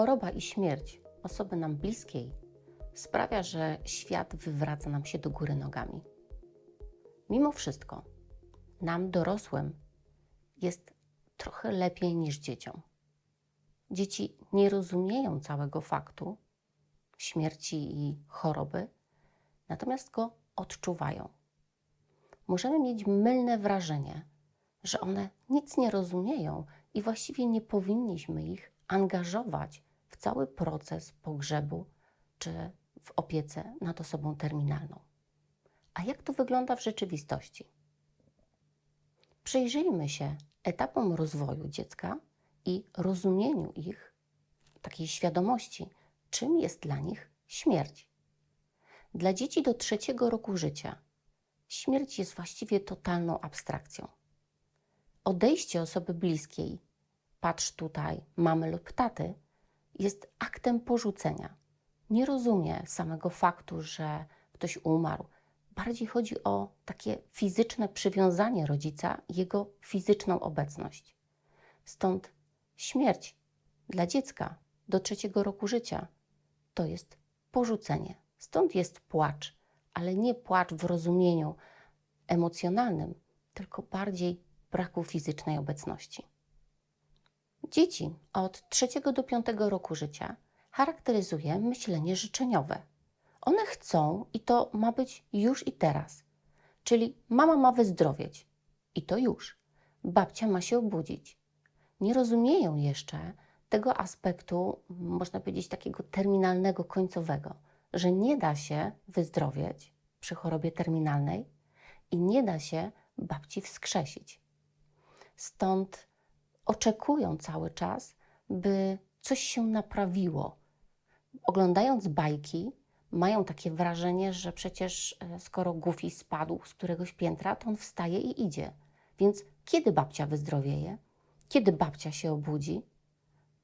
Choroba i śmierć osoby nam bliskiej sprawia, że świat wywraca nam się do góry nogami. Mimo wszystko, nam dorosłym jest trochę lepiej niż dzieciom. Dzieci nie rozumieją całego faktu śmierci i choroby, natomiast go odczuwają. Możemy mieć mylne wrażenie, że one nic nie rozumieją i właściwie nie powinniśmy ich angażować w cały proces pogrzebu czy w opiece nad osobą terminalną. A jak to wygląda w rzeczywistości? Przyjrzyjmy się etapom rozwoju dziecka i rozumieniu ich, takiej świadomości, czym jest dla nich śmierć. Dla dzieci do trzeciego roku życia śmierć jest właściwie totalną abstrakcją. Odejście osoby bliskiej, patrz tutaj, mamy lub taty, jest aktem porzucenia. Nie rozumie samego faktu, że ktoś umarł. Bardziej chodzi o takie fizyczne przywiązanie rodzica, jego fizyczną obecność. Stąd śmierć dla dziecka do trzeciego roku życia to jest porzucenie. Stąd jest płacz, ale nie płacz w rozumieniu emocjonalnym, tylko bardziej braku fizycznej obecności. Dzieci od trzeciego do piątego roku życia charakteryzuje myślenie życzeniowe. One chcą i to ma być już i teraz. Czyli mama ma wyzdrowieć i to już. Babcia ma się obudzić. Nie rozumieją jeszcze tego aspektu, można powiedzieć, takiego terminalnego, końcowego, że nie da się wyzdrowieć przy chorobie terminalnej i nie da się babci wskrzesić. Stąd oczekują cały czas, by coś się naprawiło. Oglądając bajki, mają takie wrażenie, że przecież e, skoro Goofy spadł z któregoś piętra, to on wstaje i idzie. Więc kiedy babcia wyzdrowieje? Kiedy babcia się obudzi?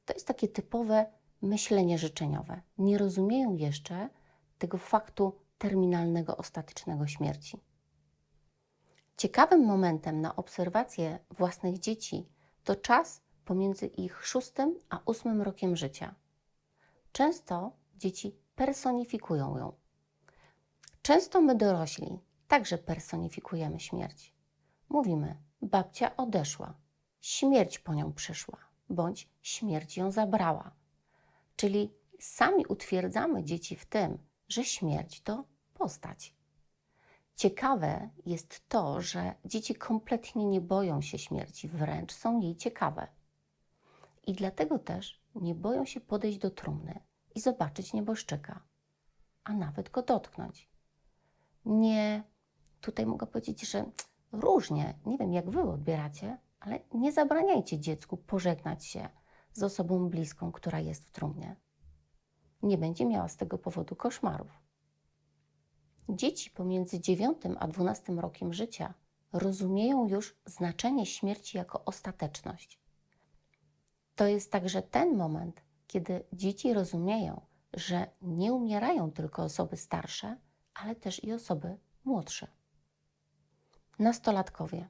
To jest takie typowe myślenie życzeniowe. Nie rozumieją jeszcze tego faktu terminalnego, ostatecznego śmierci. Ciekawym momentem na obserwację własnych dzieci to czas pomiędzy ich szóstym a ósmym rokiem życia. Często dzieci personifikują ją. Często my dorośli także personifikujemy śmierć. Mówimy: babcia odeszła, śmierć po nią przyszła, bądź śmierć ją zabrała. Czyli sami utwierdzamy dzieci w tym, że śmierć to postać. Ciekawe jest to, że dzieci kompletnie nie boją się śmierci, wręcz są jej ciekawe. I dlatego też nie boją się podejść do trumny i zobaczyć nieboszczyka, a nawet go dotknąć. Nie, tutaj mogę powiedzieć, że różnie, nie wiem jak wy odbieracie, ale nie zabraniajcie dziecku pożegnać się z osobą bliską, która jest w trumnie. Nie będzie miała z tego powodu koszmarów. Dzieci pomiędzy 9 a 12 rokiem życia rozumieją już znaczenie śmierci jako ostateczność. To jest także ten moment, kiedy dzieci rozumieją, że nie umierają tylko osoby starsze, ale też i osoby młodsze. Nastolatkowie.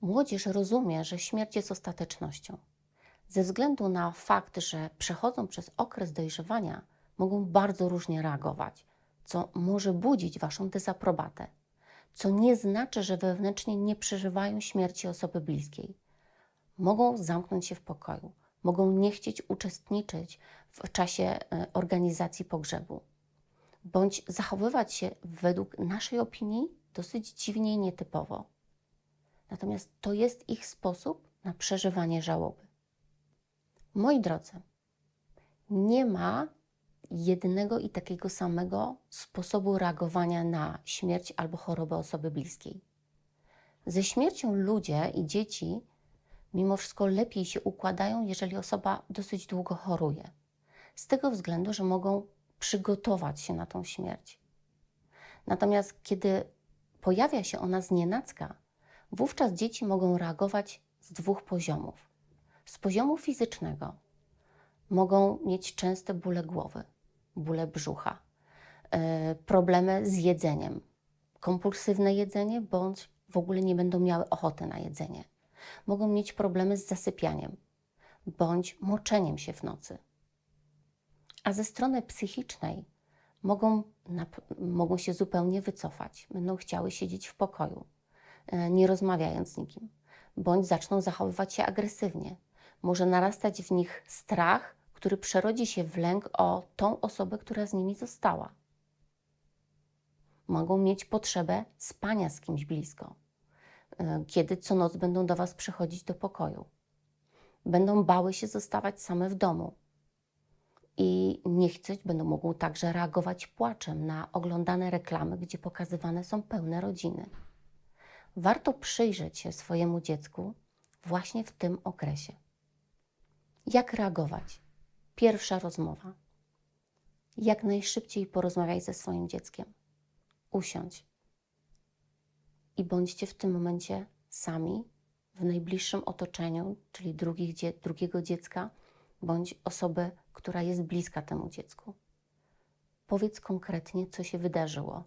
Młodzież rozumie, że śmierć jest ostatecznością. Ze względu na fakt, że przechodzą przez okres dojrzewania, mogą bardzo różnie reagować, co może budzić Waszą dezaprobatę, co nie znaczy, że wewnętrznie nie przeżywają śmierci osoby bliskiej. Mogą zamknąć się w pokoju, mogą nie chcieć uczestniczyć w czasie e, organizacji pogrzebu, bądź zachowywać się według naszej opinii dosyć dziwnie i nietypowo. Natomiast to jest ich sposób na przeżywanie żałoby. Moi drodzy, nie ma jednego i takiego samego sposobu reagowania na śmierć albo chorobę osoby bliskiej. Ze śmiercią ludzie i dzieci mimo wszystko lepiej się układają, jeżeli osoba dosyć długo choruje. Z tego względu, że mogą przygotować się na tą śmierć. Natomiast kiedy pojawia się ona z nienacka, wówczas dzieci mogą reagować z dwóch poziomów. Z poziomu fizycznego mogą mieć częste bóle głowy, bóle brzucha, e, problemy z jedzeniem, kompulsywne jedzenie, bądź w ogóle nie będą miały ochoty na jedzenie. Mogą mieć problemy z zasypianiem, bądź moczeniem się w nocy, A ze strony psychicznej mogą, mogą się zupełnie wycofać, będą chciały siedzieć w pokoju, e, nie rozmawiając z nikim, bądź zaczną zachowywać się agresywnie. Może narastać w nich strach, który przerodzi się w lęk o tą osobę, która z nimi została. Mogą mieć potrzebę spania z kimś blisko, e, kiedy co noc będą do Was przychodzić do pokoju. Będą bały się zostawać same w domu, i nie chcieć, będą mogą także reagować płaczem na oglądane reklamy, gdzie pokazywane są pełne rodziny. Warto przyjrzeć się swojemu dziecku właśnie w tym okresie. Jak reagować? Pierwsza rozmowa. Jak najszybciej porozmawiaj ze swoim dzieckiem. Usiądź. I bądźcie w tym momencie sami w najbliższym otoczeniu, czyli drugich, drugiego dziecka, bądź osobę, która jest bliska temu dziecku. Powiedz konkretnie, co się wydarzyło.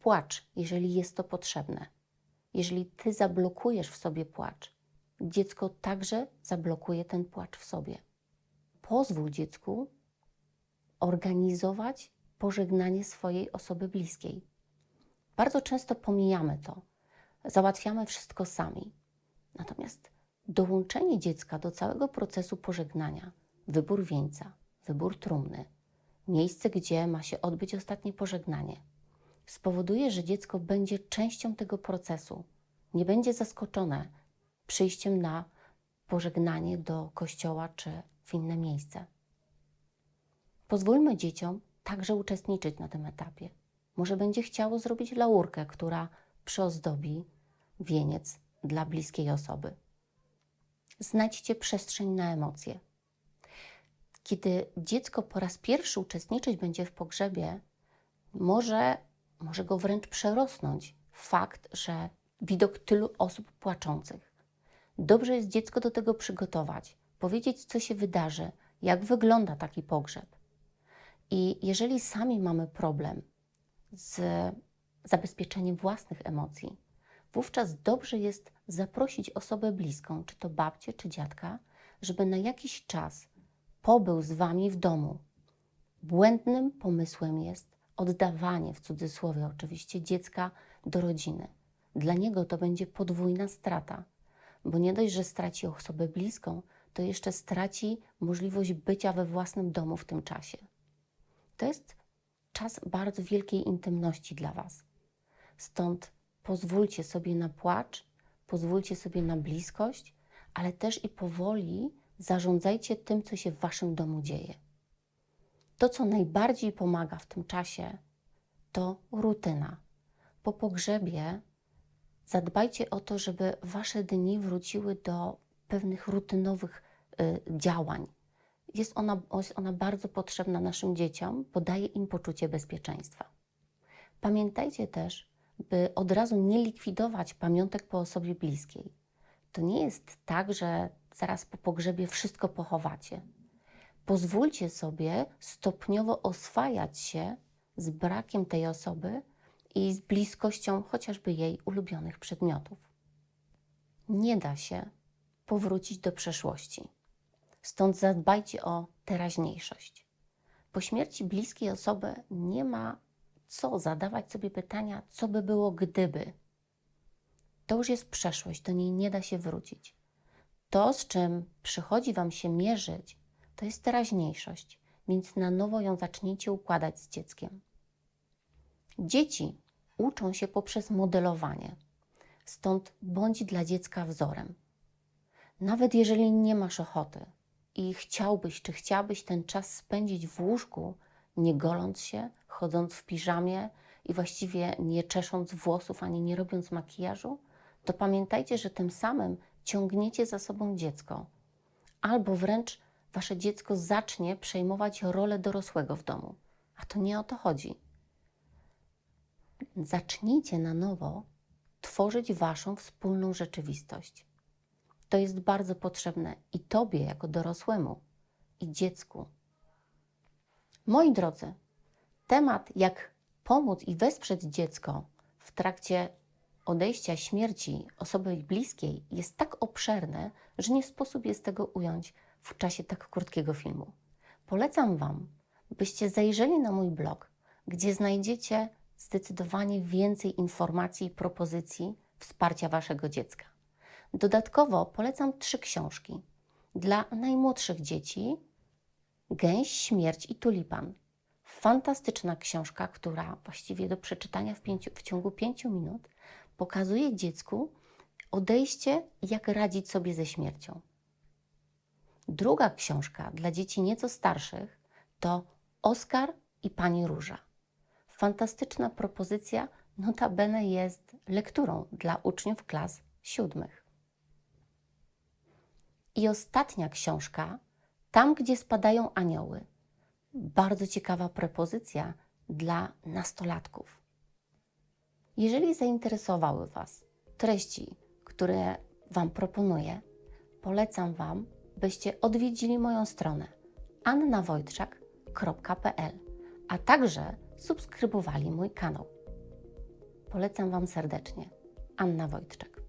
Płacz, jeżeli jest to potrzebne. Jeżeli ty zablokujesz w sobie płacz, dziecko także zablokuje ten płacz w sobie. Pozwól dziecku organizować pożegnanie swojej osoby bliskiej. Bardzo często pomijamy to, załatwiamy wszystko sami. Natomiast dołączenie dziecka do całego procesu pożegnania, wybór wieńca, wybór trumny, miejsce, gdzie ma się odbyć ostatnie pożegnanie, spowoduje, że dziecko będzie częścią tego procesu. Nie będzie zaskoczone przyjściem na pożegnanie do kościoła czy w inne miejsce. Pozwólmy dzieciom także uczestniczyć na tym etapie. Może będzie chciało zrobić laurkę, która przyozdobi wieniec dla bliskiej osoby. Znajdźcie przestrzeń na emocje. Kiedy dziecko po raz pierwszy uczestniczyć będzie w pogrzebie, może, może go wręcz przerosnąć fakt, że widok tylu osób płaczących. Dobrze jest dziecko do tego przygotować, powiedzieć, co się wydarzy, jak wygląda taki pogrzeb. I jeżeli sami mamy problem z zabezpieczeniem własnych emocji, wówczas dobrze jest zaprosić osobę bliską, czy to babcię, czy dziadka, żeby na jakiś czas pobył z wami w domu. Błędnym pomysłem jest oddawanie, w cudzysłowie oczywiście, dziecka do rodziny. Dla niego to będzie podwójna strata, bo nie dość, że straci osobę bliską, to jeszcze straci możliwość bycia we własnym domu w tym czasie. To jest czas bardzo wielkiej intymności dla Was. Stąd pozwólcie sobie na płacz, pozwólcie sobie na bliskość, ale też i powoli zarządzajcie tym, co się w Waszym domu dzieje. To, co najbardziej pomaga w tym czasie, to rutyna. Po pogrzebie zadbajcie o to, żeby Wasze dni wróciły do pewnych rutynowych y, działań. Jest ona, jest ona bardzo potrzebna naszym dzieciom, bo daje im poczucie bezpieczeństwa. Pamiętajcie też, by od razu nie likwidować pamiątek po osobie bliskiej. To nie jest tak, że zaraz po pogrzebie wszystko pochowacie. Pozwólcie sobie stopniowo oswajać się z brakiem tej osoby i z bliskością chociażby jej ulubionych przedmiotów. Nie da się powrócić do przeszłości. Stąd zadbajcie o teraźniejszość. Po śmierci bliskiej osoby nie ma co zadawać sobie pytania, co by było gdyby. To już jest przeszłość, do niej nie da się wrócić. To, z czym przychodzi Wam się mierzyć, to jest teraźniejszość, więc na nowo ją zacznijcie układać z dzieckiem. Dzieci uczą się poprzez modelowanie, stąd bądź dla dziecka wzorem. Nawet jeżeli nie masz ochoty i chciałbyś, czy chciałabyś ten czas spędzić w łóżku, nie goląc się, chodząc w piżamie i właściwie nie czesząc włosów ani nie robiąc makijażu, to pamiętajcie, że tym samym ciągniecie za sobą dziecko, albo wręcz wasze dziecko zacznie przejmować rolę dorosłego w domu. A to nie o to chodzi. Zacznijcie na nowo tworzyć waszą wspólną rzeczywistość. To jest bardzo potrzebne i tobie, jako dorosłemu, i dziecku. Moi drodzy, temat, jak pomóc i wesprzeć dziecko w trakcie odejścia, śmierci osoby bliskiej jest tak obszerny, że nie sposób jest tego ująć w czasie tak krótkiego filmu. Polecam Wam, byście zajrzeli na mój blog, gdzie znajdziecie zdecydowanie więcej informacji i propozycji wsparcia Waszego dziecka. Dodatkowo polecam trzy książki. Dla najmłodszych dzieci Gęś, Śmierć i Tulipan. Fantastyczna książka, która właściwie do przeczytania w, pięciu, w ciągu pięciu minut pokazuje dziecku odejście, jak radzić sobie ze śmiercią. Druga książka dla dzieci nieco starszych to Oskar i Pani Róża. Fantastyczna propozycja, notabene jest lekturą dla uczniów klas siódmych. I ostatnia książka, Tam, gdzie spadają anioły. Bardzo ciekawa propozycja dla nastolatków. Jeżeli zainteresowały Was treści, które Wam proponuję, polecam Wam, byście odwiedzili moją stronę annawojtrzak.pl, a także subskrybowali mój kanał. Polecam Wam serdecznie. Anna Wojtczak.